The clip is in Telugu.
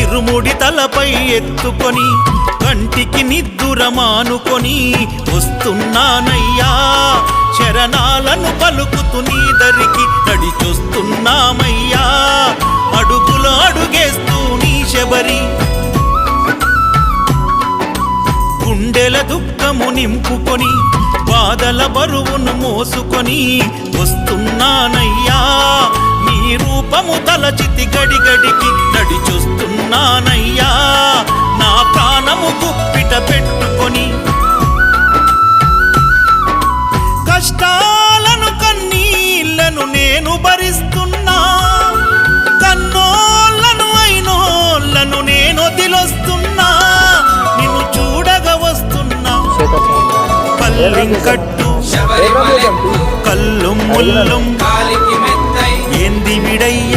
ఇరుముడి తలపై ఎత్తుకొని కంటికి నిద్దురమానుకొని వస్తున్నానయ్యా శరణాలను పలుకుతూ నీదరికి తడి నడిచొస్తున్నామయ్యా అడుగులు అడుగేస్తూ నీ శబరి. గుండెల దుఃఖము నింపుకొని బాధల బరువును మోసుకొని వస్తున్న తలచితి గడి గడికి నడిచొస్తున్నానయ్యా. నా ప్రాణము గుప్పిట పెట్టుకొని కష్టాలను కన్నీళ్ళను నేను భరిస్తున్నా. కన్నోళ్ళను అయినోళ్ళను నేను వదిలొస్తున్నా నిన్ను చూడగా వస్తున్నా. పల్లింకట్టు కల్లుం ముల్లుం ఏంది విడయ్యా?